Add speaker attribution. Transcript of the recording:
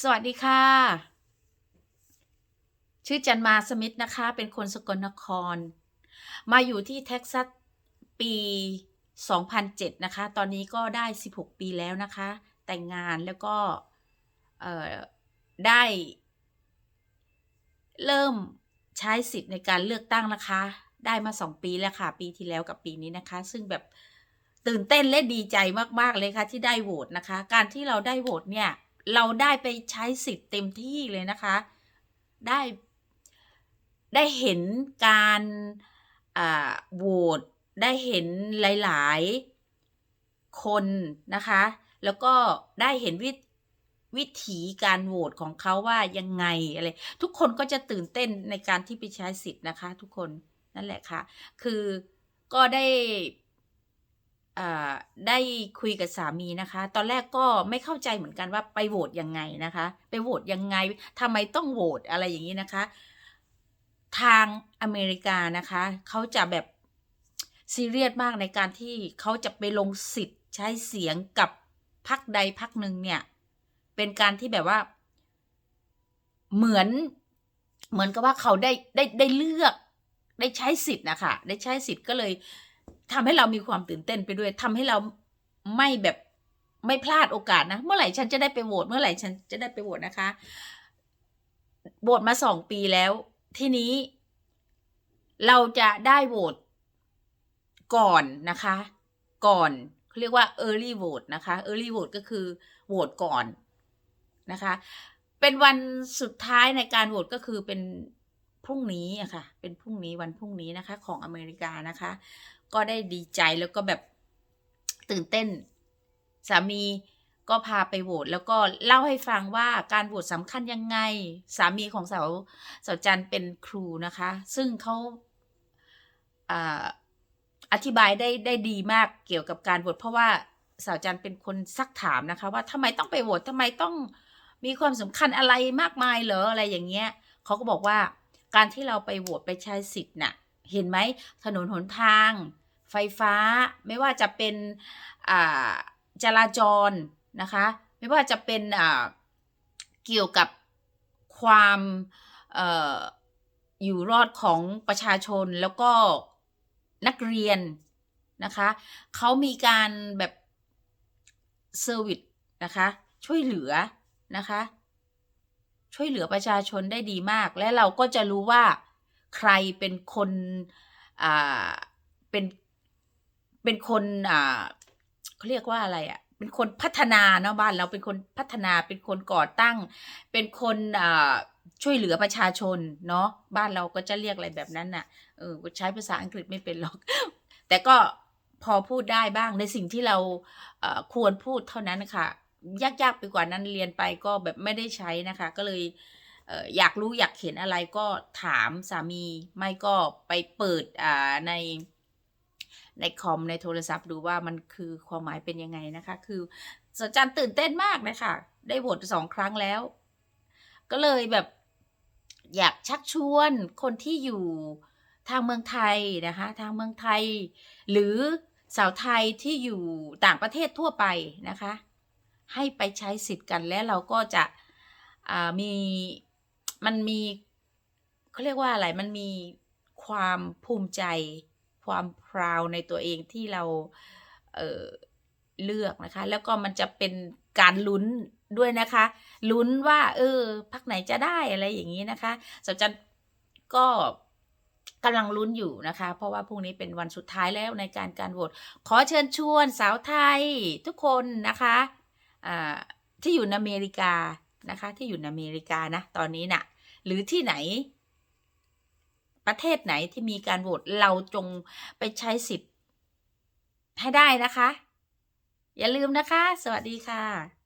Speaker 1: สวัสดีค่ะ ชื่อจันมาสมิธนะคะ เป็นคนสกลนคร มาอยู่ที่เท็กซัสปี 2007 นะคะ ตอนนี้ก็ได้ 16 ปีแล้วนะคะ แต่งงานแล้วก็ได้ เริ่มใช้สิทธิ์ในการเลือกตั้งนะคะ ได้มา 2 ปีแล้วค่ะ ปีที่แล้วกับปีนี้นะคะ ซึ่งแบบตื่นเต้นและดีใจมาก ๆ เลยค่ะที่ได้โหวตนะคะ การที่เราได้โหวตเนี่ย เราได้ไปใช้สิทธิ์เต็มที่เลยนะคะ ได้ได้เห็นการโหวตได้เห็นหลาย ๆ คนนะคะ แล้วก็ได้เห็นวิวิถีการโหวตของเขาว่ายังไงอะไร ทุกคนก็จะตื่นเต้นในการที่ไปใช้สิทธิ์นะคะ ทุกคนนั่นแหละค่ะ คือก็ได้ ได้คุยกับสามีนะคะ ตอนแรกก็ไม่เข้าใจเหมือนกันว่าไปโหวตยังไงนะคะ ไปโหวตยังไงทำไมต้องโหวตอะไรอย่างนี้นะคะ ทางอเมริกานะคะเขาจะแบบซีเรียสมากในการที่เขาจะไปลงสิทธิ์ใช้เสียงกับพรรคใดพรรคหนึ่งเนี่ย เป็นการที่แบบว่า เหมือน เหมือนกับว่าเขาได้ได้ได้เลือก ได้ใช้สิทธิ์นะคะได้ใช้สิทธิ์ก็เลย ทำให้เรามีความตื่นเต้นไปด้วยทำให้เราไม่แบบไม่พลาดโอกาสนะ เมื่อไหร่ฉันจะได้ไปโหวตเมื่อไหร่ฉันจะได้ไปโหวตนะคะโหวตมาสองปีแล้ว ทีนี้ เราจะได้โหวตก่อนนะคะ ก่อนเรียกว่า early vote นะคะ early vote ก็คือโหวตก่อนนะคะ เป็นวันสุดท้ายในการโหวตก็คือเป็นพรุ่งนี้อะค่ะ เป็นพรุ่งนี้วันพรุ่งนี้นะคะ ของอเมริกานะคะ ก็ได้ดีใจแล้วก็แบบตื่นเต้น สามีก็พาไปโหวตแล้วก็เล่าให้ฟังว่าการโหวตสำคัญยังไง สามีของสาวสาวจันเป็นครูนะคะ ซึ่งเขาอธิบายได้ได้ดีมากเกี่ยวกับการโหวตเพราะว่าสาวจันเป็นคนซักถามนะคะ ว่าทำไมต้องไปโหวตทำไมต้องมีความสำคัญอะไรมากมายเหรออะไรอย่างเงี้ยเขาก็บอกว่าการที่เราไปโหวตไปใช้สิทธิ์น่ะ เห็นไหมถนนหนทาง ไฟฟ้า ไม่ว่าจะเป็นจราจรนะคะ ไม่ว่าจะเป็นเกี่ยวกับความออยู่รอดของประชาชนแล้วก็นักเรียนนะคะเขามีการแบบเซอร์วิสนะคะช่วยเหลือนะคะช่วยเหลือประชาชนได้ดีมาก และเราก็จะรู้ว่าใครเป็นคนเป็น เป็นคนอ่าเขาเรียกว่าอะไรอะ่ะ เป็นคนพัฒนาเนาะบ้านเราเป็นคนพัฒนาเป็นคนก่อตั้ง เป็นคนอ่าช่วยเหลือประชาชนเนาะบ้านเราก็จะเรียกอะไรแบบนั้นน่ะเออใช้ภาษาอังกฤษไม่เป็นหรอก แต่ก็พอพูดได้บ้างในสิ่งที่เราควรพูดเท่านั้นค่ะ ยากๆไปกว่านั้นเรียนไปก็แบบไม่ได้ใช้นะคะ ก็เลยอยากรู้อยากเห็นอะไรก็ถามสามีไม่ก็ไปเปิดใน ในคอมในโทรศัพท์ดูว่ามันคือความหมายเป็นยังไงนะคะ คือสจันตื่นเต้นมากนะคะได้โหวตสองครั้งแล้ว ก็เลยแบบอยากชักชวนคนที่อยู่ทางเมืองไทยนะคะ ทางเมืองไทย หรือสาวไทยที่อยู่ต่างประเทศทั่วไปนะคะ ให้ไปใช้สิทธิ์กันและเราก็จะมีมันมีเขาเรียกว่าอะไรมันมีความภูมิใจ ความพราวในตัวเองที่เราเเลือกนะคะ แล้วก็มันจะเป็นการลุ้นด้วยนะคะ ลุ้นว่า เออพักไหนจะได้อะไรอย่างนี้นะคะสาวจันก็กำลังลุ้นอยู่นะคะ เพราะว่าพรุ่งนี้เป็นวันสุดท้ายแล้วในการการโหวตขอเชิญชวนสาวไทยทุกคนนะคะอ่าที่อยู่ในอเมริกานะคะ ที่อยู่ในอเมริกานะตอนนี้นะ่ะ หรือที่ไหน ประเทศไหนที่มีการโหวตเราจงไปใช้สิทธิ์ให้ได้นะคะ อย่าลืมนะคะ สวัสดีค่ะ